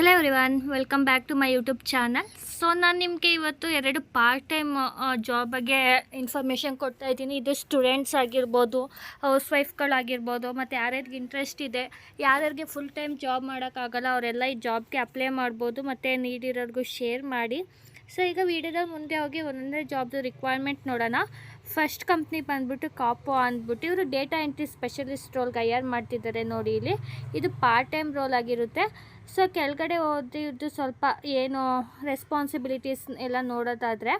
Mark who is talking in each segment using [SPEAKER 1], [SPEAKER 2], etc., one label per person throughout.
[SPEAKER 1] Hello everyone welcome back to my YouTube channel so ನಾನು ನಿಮಗೆ ಇವತ್ತು ಎರಡು ಪಾರ್ಟ್ ಟೈಮ್ ಜಾಬ್ ಬಗ್ಗೆ ಇನ್ಫಾರ್ಮೇಷನ್ ಕೊಡ್ತಾ ಇದ್ದೀನಿ. ಇದು ಸ್ಟೂಡೆಂಟ್ಸ್ ಆಗಿರ್ಬೋದು ಹೌಸ್ ವೈಫ್ಗಳಾಗಿರ್ಬೋದು ಮತ್ತು ಯಾರ್ಯಾರಿಗೆ ಇಂಟ್ರೆಸ್ಟ್ ಇದೆ, ಯಾರ್ಯಾರಿಗೆ ಫುಲ್ ಟೈಮ್ ಜಾಬ್ ಮಾಡೋಕ್ಕಾಗಲ್ಲ, ಅವರೆಲ್ಲ ಈ ಜಾಬ್ಗೆ ಅಪ್ಲೈ ಮಾಡ್ಬೋದು, ಮತ್ತು ನೀಡಿರೋರಿಗೂ ಶೇರ್ ಮಾಡಿ. ಸೊ ಈಗ ವೀಡಿಯೋದಲ್ಲಿ ಮುಂದೆ ಹೋಗಿ ಒಂದೊಂದೇ ಜಾಬ್ದು ರಿಕ್ವೈರ್ಮೆಂಟ್ ನೋಡೋಣ. ಫಸ್ಟ್ ಕಂಪ್ನಿ ಬಂದ್ಬಿಟ್ಟು ಕಾಪೋ ಅಂದ್ಬಿಟ್ಟು ಇವರು data entry specialist role hire ಮಾಡ್ತಿದ್ದಾರೆ ನೋಡಿ ಇಲ್ಲಿ. ಇದು ಪಾರ್ಟ್ ಟೈಮ್ ರೋಲ್ ಆಗಿರುತ್ತೆ. ಸೊ ಕೆಳಗಡೆ ಓದಿದ್ದು ಸ್ವಲ್ಪ ಏನು ರೆಸ್ಪಾನ್ಸಿಬಿಲಿಟೀಸ್ ಎಲ್ಲ ನೋಡೋದಾದರೆ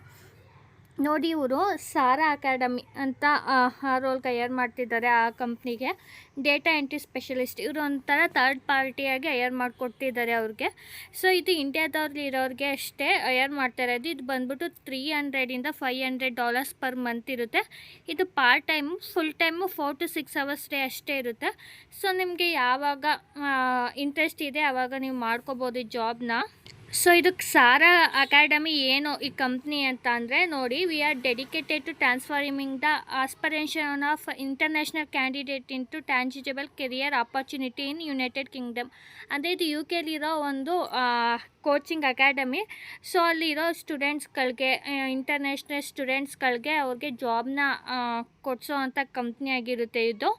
[SPEAKER 1] ನೋಡಿ ಇವರು ಸಾರಾ ಅಕಾಡೆಮಿ ಅಂತ, ಆ ರೋಲ್ಗೆ ಹೈಯರ್ ಮಾಡ್ತಿದ್ದಾರೆ ಆ ಕಂಪ್ನಿಗೆ ಡೇಟಾ ಎಂಟ್ರಿ ಸ್ಪೆಷಲಿಸ್ಟ್ ಇವರು ಒಂಥರ ಥರ್ಡ್ ಪಾರ್ಟಿಯಾಗಿ ಹೈಯರ್ ಮಾಡಿಕೊಡ್ತಿದ್ದಾರೆ ಅವ್ರಿಗೆ. ಸೊ ಇದು ಇಂಡಿಯಾದವ್ರಲ್ಲಿ ಇರೋರಿಗೆ ಅಷ್ಟೇ ಹೈಯರ್ ಮಾಡ್ತಾರೆ ಅದು ಇದು ಬಂದ್ಬಿಟ್ಟು three ಹಂಡ್ರೆಡಿಂದ five hundred dollars per month ಇರುತ್ತೆ. ಇದು part time full time four to six hours day ಅಷ್ಟೇ ಇರುತ್ತೆ. ಸೊ ನಿಮಗೆ ಯಾವಾಗ ಇಂಟ್ರೆಸ್ಟ್ ಇದೆ ಆವಾಗ ನೀವು ಮಾಡ್ಕೋಬೋದು ಈ ಜಾಬ್ನ ಸೊ ಇದಕ್ಕೆ ಸಾರಾ ಅಕಾಡೆಮಿ ಏನು ಈ ಕಂಪ್ನಿ ಅಂತ ಅಂದರೆ ನೋಡಿ we are dedicated to transforming the aspiration of international candidate into tangible career opportunity in United Kingdom ಅಂದರೆ ಇದು ಯು ಕೆಲಿರೋ ಒಂದು ಕೋಚಿಂಗ್ ಅಕಾಡೆಮಿ ಸೊ ಅಲ್ಲಿರೋ ಸ್ಟೂಡೆಂಟ್ಸ್ಗಳಿಗೆ ಇಂಟರ್ನ್ಯಾಷನಲ್ ಸ್ಟೂಡೆಂಟ್ಸ್ಗಳಿಗೆ ಅವ್ರಿಗೆ ಜಾಬ್ನ ಕೊಡಿಸೋ ಅಂಥ ಕಂಪ್ನಿ ಆಗಿರುತ್ತೆ ಇದು.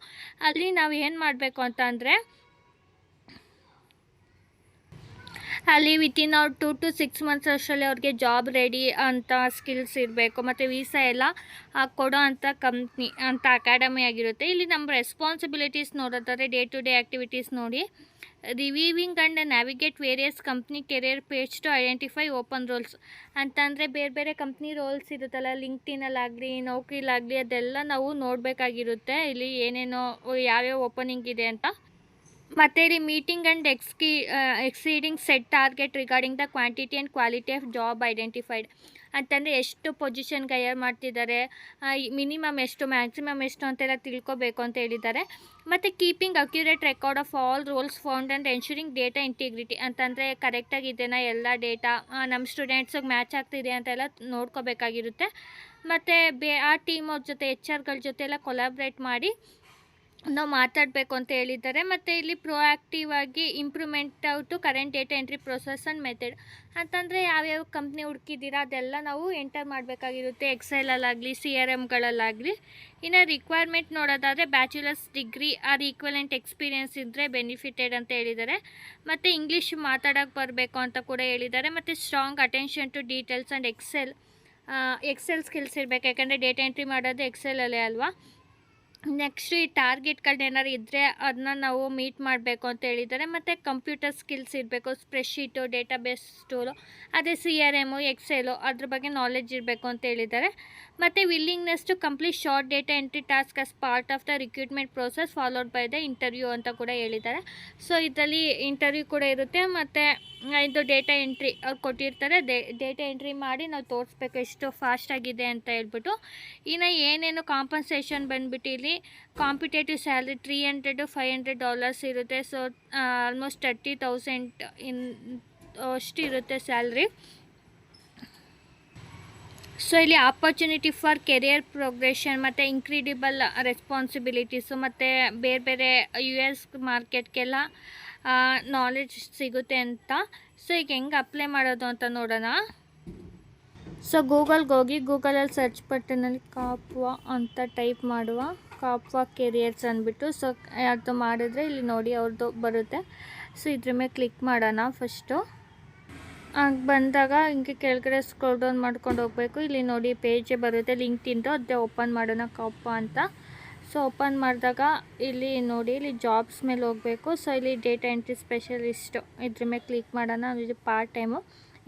[SPEAKER 1] ಅಲ್ಲಿ ನಾವು ಏನು ಮಾಡಬೇಕು ಅಂತ ಅಂದರೆ ಅಲ್ಲಿ ವಿತಿನ್ ಅವ್ರು ಟು ಟು ಸಿಕ್ಸ್ ಮಂತ್ಸ್ ಅಷ್ಟರಲ್ಲಿ ಅವ್ರಿಗೆ ಜಾಬ್ ರೆಡಿ ಅಂತ ಸ್ಕಿಲ್ಸ್ ಇರಬೇಕು. ಮತ್ತು ವೀಸಾ ಎಲ್ಲ ಕೊಡೋ ಅಂಥ ಕಂಪ್ನಿ ಅಂತ ಅಕಾಡೆಮಿ ಆಗಿರುತ್ತೆ. ಇಲ್ಲಿ ನಮ್ಮ ರೆಸ್ಪಾನ್ಸಿಬಿಲಿಟೀಸ್ ನೋಡೋದಾದ್ರೆ ಡೇ ಟು ಡೇ ಆ್ಯಕ್ಟಿವಿಟೀಸ್ ನೋಡಿ reviewing and navigate various company career page to identify open roles ಅಂತಂದರೆ ಬೇರೆ ಬೇರೆ ಕಂಪ್ನಿ ರೋಲ್ಸ್ ಇರುತ್ತಲ್ಲ ಲಿಂಕ್ಟಿನಲ್ಲಾಗಲಿ ನೌಕರಿಲಾಗಲಿ ಅದೆಲ್ಲ ನಾವು ನೋಡಬೇಕಾಗಿರುತ್ತೆ. ಇಲ್ಲಿ ಏನೇನೋ ಯಾವ್ಯಾವ ಓಪನಿಂಗ್ ಇದೆ ಅಂತ. ಮತ್ತು ಇಲ್ಲಿ meeting and ಎಕ್ಸ್ಕಿ exceeding set target regarding the quantity and quality of job identified ಅಂತಂದರೆ ಎಷ್ಟು ಪೊಸಿಷನ್ ಗೈಯರ್ ಮಾಡ್ತಿದ್ದಾರೆ ಮಿನಿಮಮ್ ಎಷ್ಟು ಮ್ಯಾಕ್ಸಿಮಮ್ ಎಷ್ಟು ಅಂತೆಲ್ಲ ತಿಳ್ಕೊಬೇಕು ಅಂತ ಹೇಳಿದ್ದಾರೆ. ಮತ್ತು keeping accurate record of all roles found and ensuring data integrity ಅಂತಂದರೆ ಕರೆಕ್ಟಾಗಿದೆನಾ ಎಲ್ಲ ಡೇಟಾ ನಮ್ಮ ಸ್ಟೂಡೆಂಟ್ಸಿಗೆ ಮ್ಯಾಚ್ ಆಗ್ತಿದೆ ಅಂತೆಲ್ಲ ನೋಡ್ಕೋಬೇಕಾಗಿರುತ್ತೆ. ಮತ್ತು ಬೇ, ಆ ಟೀಮ್ ಅವ್ರ ಜೊತೆ ಎಚ್ ಆರ್ಗಳ ಜೊತೆ ಎಲ್ಲ ಕೊಲಾಬ್ರೇಟ್ ಮಾಡಿ ನಾವು ಮಾತಾಡಬೇಕು ಅಂತ ಹೇಳಿದ್ದಾರೆ. ಮತ್ತು ಇಲ್ಲಿ ಪ್ರೊಆ್ಯಕ್ಟಿವ್ ಆಗಿ improvement to current data entry process and method ಅಂತಂದರೆ ಯಾವ್ಯಾವ ಕಂಪ್ನಿ ಹುಡುಕಿದ್ದೀರಾ ಅದೆಲ್ಲ ನಾವು ಎಂಟರ್ ಮಾಡಬೇಕಾಗಿರುತ್ತೆ. ಎಕ್ಸೆಲಲ್ಲಾಗಲಿ ಸಿ ಆರ್ ಎಮ್ಗಳಲ್ಲಾಗಲಿ ಇನ್ನು ರಿಕ್ವೈರ್ಮೆಂಟ್ ನೋಡೋದಾದರೆ bachelor's degree or equivalent experience ಇದ್ದರೆ ಬೆನಿಫಿಟೆಡ್ ಅಂತ ಹೇಳಿದ್ದಾರೆ. ಮತ್ತು ಇಂಗ್ಲೀಷ್ ಮಾತಾಡೋಕ್ಕೆ ಬರಬೇಕು ಅಂತ ಕೂಡ ಹೇಳಿದ್ದಾರೆ. ಮತ್ತು strong attention to details and Excel Excel skills ಇರಬೇಕು. ಯಾಕಂದರೆ ಡೇಟಾ ಎಂಟ್ರಿ ಮಾಡೋದು ಎಕ್ಸೆಲಲ್ಲೇ ಅಲ್ವಾ? ನೆಕ್ಸ್ಟು ಈ ಟಾರ್ಗೆಟ್ಗಳನ್ನ ಏನಾರು ಇದ್ದರೆ ಅದನ್ನ ನಾವು ಮೀಟ್ ಮಾಡಬೇಕು ಅಂತ ಹೇಳಿದ್ದಾರೆ. ಮತ್ತು ಕಂಪ್ಯೂಟರ್ ಸ್ಕಿಲ್ಸ್ ಇರಬೇಕು ಸ್ಪ್ರೆಡ್ಶೀಟು ಡೇಟಾಬೇಸ್ ಟೂಲು ಅದೇ ಸಿ ಆರ್ ಎಮು ಎಕ್ಸೆಲು ಅದ್ರ ಬಗ್ಗೆ ನಾಲೆಜ್ ಇರಬೇಕು ಅಂತ ಹೇಳಿದ್ದಾರೆ. ಮತ್ತು willingness to complete short data entry task as part of the recruitment process followed by the interview ಅಂತ ಕೂಡ ಹೇಳಿದ್ದಾರೆ. ಸೊ ಇದರಲ್ಲಿ ಇಂಟರ್ವ್ಯೂ ಕೂಡ ಇರುತ್ತೆ. ಮತ್ತು ಇದು ಡೇಟಾ ಎಂಟ್ರಿ ಅವ್ರು ಕೊಟ್ಟಿರ್ತಾರೆ. ಡೇಟಾ ಎಂಟ್ರಿ ಮಾಡಿ ನಾವು ತೋರಿಸ್ಬೇಕು ಎಷ್ಟು ಫಾಸ್ಟ್ ಆಗಿದೆ ಅಂತ ಹೇಳ್ಬಿಟ್ಟು. ಇನ್ನು ಏನೇನು ಕಾಂಪನ್ಸೇಷನ್ ಬಂದ್ಬಿಟ್ಟು ಇಲ್ಲಿ competitive salary three hundred five hundred dollars ಇರುತ್ತೆ. So almost thirty thousand in ಅಷ್ಟು ಇರುತ್ತೆ ಸ್ಯಾಲ್ರಿ. ಸೊ, ಇಲ್ಲಿ ಆಪರ್ಚುನಿಟಿ ಫಾರ್ ಕೆರಿಯರ್ ಪ್ರೋಗ್ರೆಷನ್ ಮತ್ತು ಇನ್ಕ್ರೆಡಿಬಲ್ ರೆಸ್ಪಾನ್ಸಿಬಿಲಿಟೀಸು ಮತ್ತು ಬೇರೆ ಬೇರೆ ಯು ಎಸ್ ಮಾರ್ಕೆಟ್ಗೆಲ್ಲ ನಾಲೆಜ್ ಸಿಗುತ್ತೆ ಅಂತ. ಸೊ, ಈಗ ಹೆಂಗೆ ಅಪ್ಲೈ ಮಾಡೋದು ಅಂತ ನೋಡೋಣ. ಸೊ ಗೂಗಲ್ಗೆ ಹೋಗಿ ಗೂಗಲಲ್ಲಿ ಸರ್ಚ್ ಬಟನಲ್ಲಿ ಕಾಪುವ ಅಂತ ಟೈಪ್ ಮಾಡುವ. ಕಾಪುವ ಕೆರಿಯರ್ಸ್ ಅಂದ್ಬಿಟ್ಟು ಸೊ ಅದು ಮಾಡಿದ್ರೆ ಇಲ್ಲಿ ನೋಡಿ ಅವ್ರದ್ದು ಬರುತ್ತೆ. ಸೊ ಇದ್ರ ಮೇಲೆ ಕ್ಲಿಕ್ ಮಾಡೋಣ ಫಸ್ಟು ಹಾಗೆ ಬಂದಾಗ ಹಿಂಗೆ ಕೆಳಗಡೆ ಸ್ಕ್ರೋಲ್ ಡೌನ್ ಮಾಡ್ಕೊಂಡು ಹೋಗಬೇಕು. ಇಲ್ಲಿ ನೋಡಿ ಪೇಜೇ ಬರುತ್ತೆ ಲಿಂಕ್ ತಿಂದು ಅದೇ ಓಪನ್ ಮಾಡೋಣ ಕಾಪ ಅಂತ. ಸೊ ಓಪನ್ ಮಾಡಿದಾಗ ಇಲ್ಲಿ ನೋಡಿ, ಇಲ್ಲಿ ಜಾಬ್ಸ್ ಮೇಲೆ ಹೋಗಬೇಕು. ಸೊ ಇಲ್ಲಿ ಡೇಟಾ ಎಂಟ್ರಿ ಸ್ಪೆಷಲಿಸ್ಟು ಇದ್ರ ಮೇಲೆ ಕ್ಲಿಕ್ ಮಾಡೋಣ. ಇದು ಪಾರ್ಟ್ ಟೈಮು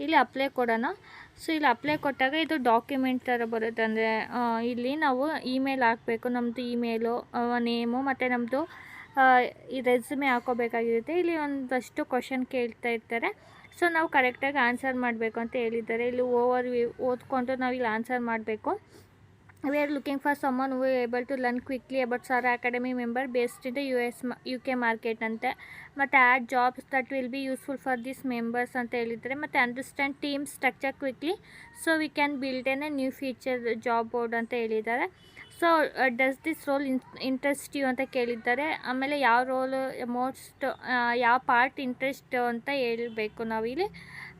[SPEAKER 1] ಇಲ್ಲಿ ಅಪ್ಲೈ ಕೊಡೋಣ. ಸೊ ಇಲ್ಲಿ ಅಪ್ಲೈ ಕೊಟ್ಟಾಗ ಇದು ಡಾಕ್ಯುಮೆಂಟ್ ಥರ ಬರುತ್ತೆ. ಅಂದರೆ ಇಲ್ಲಿ ನಾವು ಇಮೇಲ್ ಹಾಕಬೇಕು. ನಮ್ಮದು ಇಮೇಲು ನೇಮು ಮತ್ತು ನಮ್ಮದು ಈ ರೆಸ್ಯೂಮೆ ಹಾಕೋಬೇಕಾಗಿರುತ್ತೆ. ಇಲ್ಲಿ ಒಂದಷ್ಟು ಕ್ವಶನ್ ಕೇಳ್ತಾ ಇರ್ತಾರೆ. ಸೊ ನಾವು ಕರೆಕ್ಟಾಗಿ ಆನ್ಸರ್ ಮಾಡಬೇಕು ಅಂತ ಹೇಳಿದ್ದಾರೆ. ಇಲ್ಲಿ ಓವರ್ ವ್ಯೂ ಓದ್ಕೊಂಡು ನಾವು ಇಲ್ಲಿ ಆನ್ಸರ್ ಮಾಡಬೇಕು. Are looking for someone who able to learn quickly about Sara Academy member based in the U S U K market ಅಂತೆ ಮತ್ತು add jobs that will be useful for this members ಅಂತ ಹೇಳಿದ್ದಾರೆ ಮತ್ತು understand team structure quickly so we can build an a new future job board ಅಂತ ಹೇಳಿದ್ದಾರೆ. So does this role in interest you ಅಂತ ಕೇಳಿದ್ದಾರೆ. ಆಮೇಲೆ ಯಾವ ರೋಲ್ ಮೋಸ್ಟ್ ಯಾವ ಪಾರ್ಟ್ ಇಂಟ್ರೆಸ್ಟ್ ಅಂತ ಹೇಳಬೇಕು ನಾವಿಲ್ಲಿ.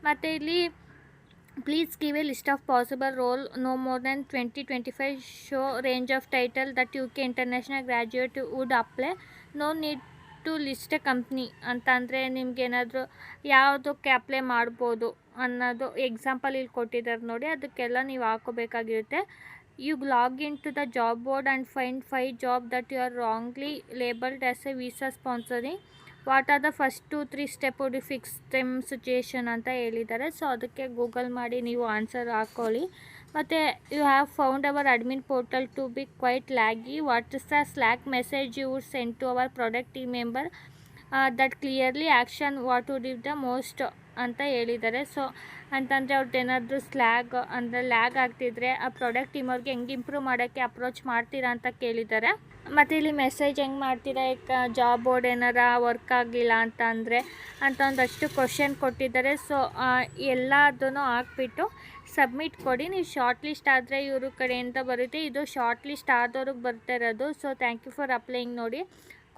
[SPEAKER 1] ಮತ್ತು ಇಲ್ಲಿ list of possible role no more than twenty twenty five show range of title that U K international graduate would apply no need to list a company ಅಂತಂದರೆ ನಿಮ್ಗೇನಾದರೂ ಯಾವುದಕ್ಕೆ apply ಮಾಡ್ಬೋದು ಅನ್ನೋದು ಎಕ್ಸಾಂಪಲ್ ಇಲ್ಲಿ ಕೊಟ್ಟಿದ್ದಾರೆ ನೋಡಿ, ಅದಕ್ಕೆಲ್ಲ ನೀವು ಹಾಕೋಬೇಕಾಗಿರುತ್ತೆ. You log in to the job board and find five job that you are wrongly labelled as a visa sponsoring what are the first two three step the fix stem situation ಅಂತ ಹೇಳಿದ್ದಾರೆ. So ಅದಕ್ಕೆ Google ಮಾಡಿ ನೀವು answer ಹಾಕ್ಕೊಳ್ಳಿ ಮತ್ತು you have found our admin portal to be quite laggy what is the Slack message you would send to our product team member that clearly action what would give the most ಅಂತ ಹೇಳಿದ್ದಾರೆ. So ಅಂತಂದರೆ ಅವ್ರದ್ದು ಏನಾದರೂ slag ಅಂದರೆ lag ಆಗ್ತಿದ್ರೆ ಆ product team ಅವ್ರಿಗೆ ಹೆಂಗೆ ಇಂಪ್ರೂವ್ ಮಾಡೋಕ್ಕೆ ಅಪ್ರೋಚ್ ಮಾಡ್ತೀರಾ ಅಂತ ಕೇಳಿದ್ದಾರೆ. ಮತ್ತು ಇಲ್ಲಿ ಮೆಸೇಜ್ ಹೆಂಗೆ ಮಾಡ್ತೀರಾ? ಈಗ ಜಾಬ್ ಬೋರ್ಡ್ ಏನಾರ ವರ್ಕ್ ಆಗಿಲ್ಲ ಅಂತ ಅಂದರೆ ಅಂತ ಒಂದಷ್ಟು ಕ್ವಶನ್ ಕೊಟ್ಟಿದ್ದಾರೆ. ಸೊ ಎಲ್ಲದನ್ನು ಹಾಕ್ಬಿಟ್ಟು ಸಬ್ಮಿಟ್ ಕೊಡಿ. ನೀವು ಶಾರ್ಟ್ ಲಿಸ್ಟ್ ಆದರೆ ಇವ್ರ ಕಡೆಯಿಂದ ಬರುತ್ತೆ. ಇದು ಶಾರ್ಟ್ ಲಿಸ್ಟ್ ಆದವ್ರಿಗೆ ಬರ್ತಾ ಇರೋದು. So thank you for applying ನೋಡಿ.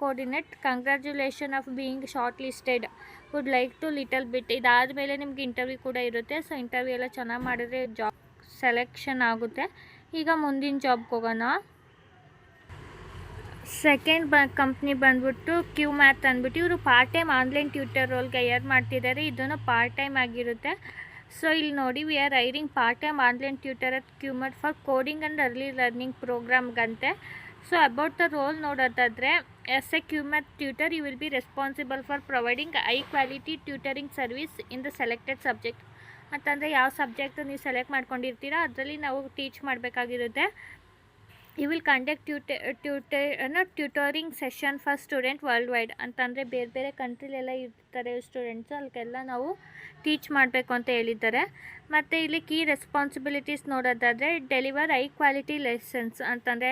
[SPEAKER 1] Coordinate congratulation of being short listed would like to little bit ಇದಾದ ಮೇಲೆ ನಿಮ್ಗೆ ಇಂಟರ್ವ್ಯೂ ಕೂಡ ಇರುತ್ತೆ. ಸೊ ಇಂಟರ್ವ್ಯೂ ಎಲ್ಲ ಚೆನ್ನಾಗಿ ಮಾಡಿದರೆ ಜಾಬ್ ಸೆಲೆಕ್ಷನ್ ಆಗುತ್ತೆ. ಈಗ ಮುಂದಿನ ಜಾಬ್ಗೆ ಹೋಗೋಣ. ಸೆಕೆಂಡ್ ಬ ಕಂಪ್ನಿ ಬಂದ್ಬಿಟ್ಟು ಕ್ಯೂ ಮ್ಯಾಥ್ ಅಂದ್ಬಿಟ್ಟು ಇವರು ಪಾರ್ಟ್ ಟೈಮ್ ಆನ್ಲೈನ್ ಟ್ಯೂಟರ್ ರೋಲ್ಗೆ ಏರ್ ಮಾಡ್ತಿದ್ದಾರೆ ಇದನ್ನು ಪಾರ್ಟ್ ಟೈಮ್ ಆಗಿರುತ್ತೆ. ಸೊ ಇಲ್ಲಿ ನೋಡಿ we are hiring part time online tutor at Cuemath for coding and early learning ಪ್ರೋಗ್ರಾಮ್ಗಂತೆ so about the role ನೋಡೋದಾದರೆ as a Cuemath tutor you will be responsible for providing high quality tutoring service in the selected subject ಅಂತಂದರೆ, ಯಾವ subject ನೀವು select ಮಾಡ್ಕೊಂಡಿರ್ತೀರಾ, ಅದರಲ್ಲಿ ನಾವು teach ಮಾಡಬೇಕಾಗಿರುತ್ತೆ. You will conduct ಟ್ಯೂಟೆ ಟ್ಯೂಟೆ ಅನ್ನೋ tutoring session for student worldwide ಅಂತಂದರೆ ಬೇರೆ ಬೇರೆ ಕಂಟ್ರಿಲೆಲ್ಲ ಇರ್ತಾರೆ ಸ್ಟೂಡೆಂಟ್ಸ್ ಅದಕ್ಕೆಲ್ಲ ನಾವು ಟೀಚ್ ಮಾಡಬೇಕು ಅಂತ ಹೇಳಿದ್ದಾರೆ. ಮತ್ತು ಇಲ್ಲಿ ಕೀ ರೆಸ್ಪಾನ್ಸಿಬಿಲಿಟೀಸ್ ನೋಡೋದಾದರೆ ಡೆಲಿವರ್ ಹೈ ಕ್ವಾಲಿಟಿ ಲೆಸನ್ಸ್ ಅಂತಂದರೆ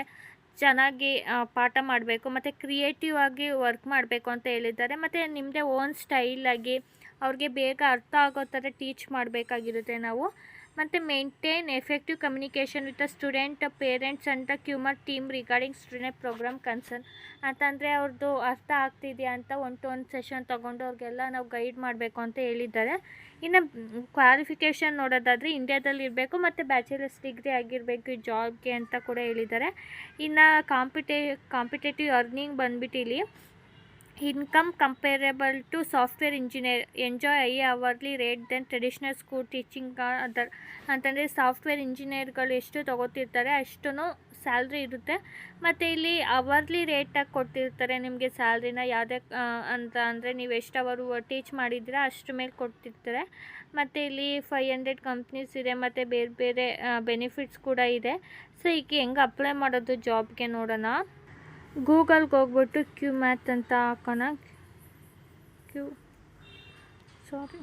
[SPEAKER 1] ಚೆನ್ನಾಗಿ ಪಾಠ ಮಾಡಬೇಕು, ಮತ್ತು ಕ್ರಿಯೇಟಿವ್ ಆಗಿ ವರ್ಕ್ ಮಾಡಬೇಕು ಅಂತ ಹೇಳಿದ್ದಾರೆ. ಮತ್ತು ನಿಮ್ಮದೇ ಓನ್ ಸ್ಟೈಲಾಗಿ ಅವ್ರಿಗೆ ಬೇಗ ಅರ್ಥ ಆಗೋ ಥರ ಟೀಚ್ ಮಾಡಬೇಕಾಗಿರುತ್ತೆ ನಾವು. ಮತ್ತು maintain effective communication with the student parents and the Q math team regarding student program concern ಅಂತಂದರೆ ಅವ್ರದ್ದು ಅರ್ಥ ಆಗ್ತಿದೆಯಾ ಅಂತ ಒನ್ ಟು ಒನ್ ಸೆಷನ್ ತೊಗೊಂಡು ಅವ್ರಿಗೆಲ್ಲ ನಾವು ಗೈಡ್ ಮಾಡಬೇಕು ಅಂತ ಹೇಳಿದ್ದಾರೆ. ಇನ್ನು ಕ್ವಾಲಿಫಿಕೇಷನ್ ನೋಡೋದಾದರೆ ಇಂಡಿಯಾದಲ್ಲಿ ಇರಬೇಕು ಮತ್ತು ಬ್ಯಾಚುಲರ್ಸ್ ಡಿಗ್ರಿ ಆಗಿರಬೇಕು, ಈ ಜಾಬ್ಗೆ ಅಂತ ಕೂಡ ಹೇಳಿದ್ದಾರೆ. ಇನ್ನು ಕಾಂಪಿಟೇ ಕಾಂಪಿಟೇಟಿವ್ ಅರ್ನಿಂಗ್ ಬಂದ್ಬಿಟ್ಟು ಇಲ್ಲಿ income comparable to software engineer enjoy high hourly rate than traditional school teaching other ಅಂತಂದರೆ ಸಾಫ್ಟ್ವೇರ್ ಇಂಜಿನಿಯರ್ಗಳು ಎಷ್ಟು ತೊಗೋತಿರ್ತಾರೆ ಅಷ್ಟು ಸ್ಯಾಲ್ರಿ ಇರುತ್ತೆ. ಮತ್ತು ಇಲ್ಲಿ ಅವರ್ಲಿ ರೇಟಾಗಿ ಕೊಡ್ತಿರ್ತಾರೆ. ನಿಮಗೆ ಸ್ಯಾಲ್ರಿನ ಯಾವುದೇ ಅಂತ ಅಂದರೆ ನೀವು ಎಷ್ಟು ಅವರು ಟೀಚ್ ಮಾಡಿದ್ದೀರಾ ಅಷ್ಟು ಮೇಲೆ ಕೊಡ್ತಿರ್ತಾರೆ. ಮತ್ತು ಇಲ್ಲಿ ಫೈವ್ ಹಂಡ್ರೆಡ್ ಕಂಪ್ನೀಸ್ ಇದೆ, ಮತ್ತು ಬೇರೆ ಬೇರೆ ಬೆನಿಫಿಟ್ಸ್ ಕೂಡ ಇದೆ. ಸೊ ಈಗ ಹೆಂಗೆ ಅಪ್ಲೈ ಮಾಡೋದು ಜಾಬ್ಗೆ ನೋಡೋಣ. ಗೂಗಲ್ಗೆ ಹೋಗ್ಬಿಟ್ಟು ಕ್ಯೂ ಮ್ಯಾಥ್ ಅಂತ ಹಾಕೋಣ. Cue, sorry.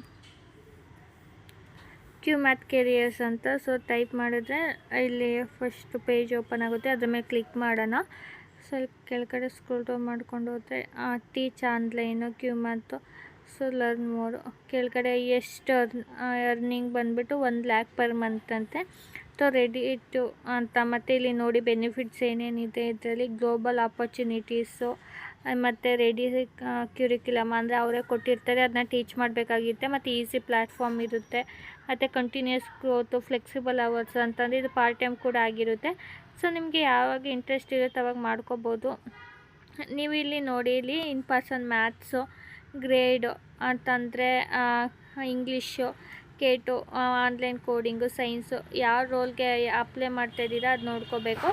[SPEAKER 1] Q math careers ಅಂತ, ಸೊ ಟೈಪ್ ಮಾಡಿದ್ರೆ ಇಲ್ಲಿ ಫಸ್ಟ್ ಪೇಜ್ ಓಪನ್ ಆಗುತ್ತೆ. ಅದ್ರ ಮೇಲೆ ಕ್ಲಿಕ್ ಮಾಡೋಣ. ಸ್ವಲ್ಪ ಕೆಳಗಡೆ ಸ್ಕ್ರೋಲ್ ಡೌನ್ ಮಾಡ್ಕೊಂಡು ಹೋದರೆ teach online Cuemath so learn more ಕೆಳಗಡೆ ಎಷ್ಟು ಅರ್ನ್ ಅರ್ನಿಂಗ್ ಬಂದುಬಿಟ್ಟು ಒಂದು ಲ್ಯಾಕ್ ಪರ್ ಮಂತ್ ಅಂತೆ. ಸೊ ರೆಡಿ ಇಟ್ಟು ಅಂತ ಮತ್ತು ಇಲ್ಲಿ ನೋಡಿ ಬೆನಿಫಿಟ್ಸ್ ಏನೇನಿದೆ ಇದರಲ್ಲಿ ಗ್ಲೋಬಲ್ ಆಪರ್ಚುನಿಟೀಸು ಮತ್ತು ರೆಡಿ ಕ್ಯೂರಿಕ್ಯುಲಮ್ ಅಂದರೆ ಅವರೇ ಕೊಟ್ಟಿರ್ತಾರೆ ಅದನ್ನ ಟೀಚ್ ಮಾಡಬೇಕಾಗಿರುತ್ತೆ, ಮತ್ತು ಈಸಿ ಪ್ಲ್ಯಾಟ್ಫಾರ್ಮ್ ಇರುತ್ತೆ, ಮತ್ತು ಕಂಟಿನ್ಯೂಸ್ ಗ್ರೋತು ಫ್ಲೆಕ್ಸಿಬಲ್ ಅವರ್ಸ್ ಅಂತಂದರೆ ಇದು ಪಾರ್ಟ್ ಟೈಮ್ ಕೂಡ ಆಗಿರುತ್ತೆ. ಸೊ ನಿಮಗೆ ಯಾವಾಗ ಇಂಟ್ರೆಸ್ಟ್ ಇರುತ್ತೆ ಅವಾಗ ಮಾಡ್ಕೋಬೋದು. ನೀವು ಇಲ್ಲಿ ನೋಡಿ, ಇಲ್ಲಿ ಇನ್ ಪರ್ಸನ್ ಮ್ಯಾಥ್ಸು ಗ್ರೇಡು ಅಂತಂದರೆ ಇಂಗ್ಲೀಷು ಕೇಟು ಆನ್ಲೈನ್ ಕೋಡಿಂಗು ಸೈನ್ಸು ಯಾವ ರೋಲ್ಗೆ ಅಪ್ಲೈ ಮಾಡ್ತಾ ಮಾಡ್ತಾಯಿದ್ದೀರಾ ಅದು ನೋಡ್ಕೋಬೇಕು.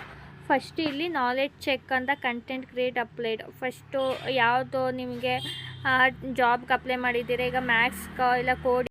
[SPEAKER 1] ಫಸ್ಟ್ ಇಲ್ಲಿ ನಾಲೆಡ್ಜ್ ಚೆಕ್ ಅಂತ ಕಂಟೆಂಟ್ ಕ್ರಿಯೇಟ್ ಅಪ್ಲೈಡ್ ಫಸ್ಟು ಯಾವುದು ನಿಮಗೆ ಜಾಬ್ಗೆ ಅಪ್ಲೈ ಮಾಡಿದ್ದೀರಾ? ಈಗ ಮ್ಯಾಥ್ಸ್ ಇಲ್ಲ ಕೋಡಿ